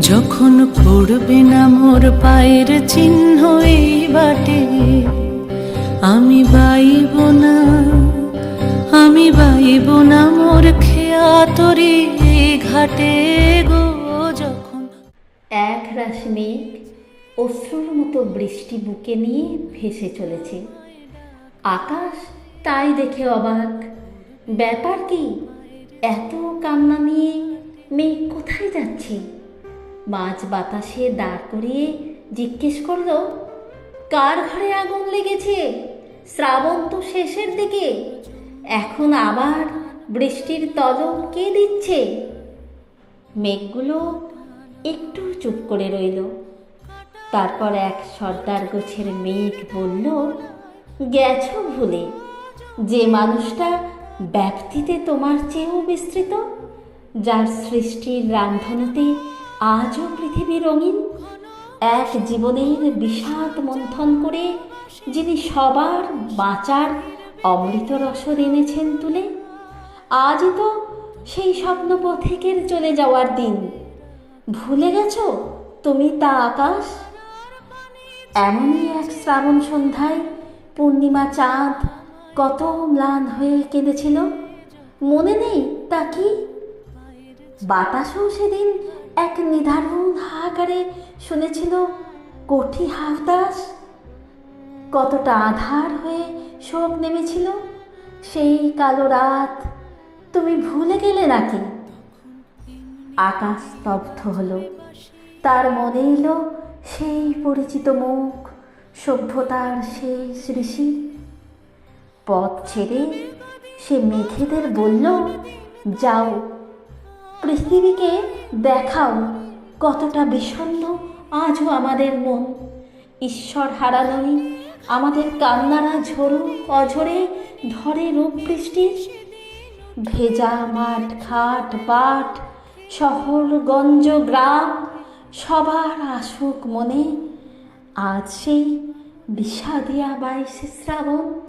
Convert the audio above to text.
যখন পড়বে না মোর পায়ের চিহ্ন এই বাটে, আমি বাইব না, আমি বাইব না মোর খেয়া তরি এই ঘাটে গো যখন। এক রাশ মেঘ অশ্রুর মতো বৃষ্টি বুকে নিয়ে ভেসে চলেছে। আকাশ তাই দেখে অবাক। ব্যাপার কি? এত কান্না নিয়ে মেয়ে কোথায় যাচ্ছে? মাঝ বাতাসে দাঁড় করিয়ে জিজ্ঞেস করল, কার ঘরে আগুন লেগেছে? শ্রাবণ তো শেষের দিকে। এখন আবার বৃষ্টির তলব কে দিচ্ছে? মেঘগুলো একটু চুপ করে রইল। তারপর এক সর্দার গোছের মেঘ বলল, গেছো ভুলে। যে মানুষটা ব্যাপ্তিতে তোমার চেয়েও বিস্তৃত, যার সৃষ্টির রামধনুতে আজও পৃথিবী রঙিন। এক জীবনের বিষাদ মন্থন করে যিনি সবার বাঁচার অমৃত রসদ এনেছেন তুলে, আজই তো সেই স্বপ্ন পথিকের চলে যাওয়ার দিন। ভুলে গেছ তুমি তা আকাশ? এমনই এক শ্রাবণ সন্ধ্যায় পূর্ণিমা চাঁদ কত ম্লান হয়ে কেঁদেছিল, মনে নেই তা কি? বাতাসও সেদিন এক নিধারুণ হাহাকারে শুনেছিল, কঠি হাফদাস? কতটা আধার হয়ে শোক নেমেছিল, সেই কালো রাত তুমি ভুলে গেলে নাকি? আকাশ স্তব্ধ হলো, তার মনে এলো সেই পরিচিত মুখ, সভ্যতার শেষ ঋষি। পথ ছেড়ে সে মেঘেদের বলল, যাও পৃথিবীকে দেখাও, কতটা বিষণ্ণ আজও আমাদের মন। ঈশ্বর হারানোই আমাদের কান্নারা ঝরুক অঝরে ধরে রূপ বৃষ্টির। ভেজা মাঠ, ঘাট, বাট, শহর, গঞ্জ, গ্রাম, সবার আসুক মনে, আজ সেই বিষাদিয়া বাইশে শ্রাবণ।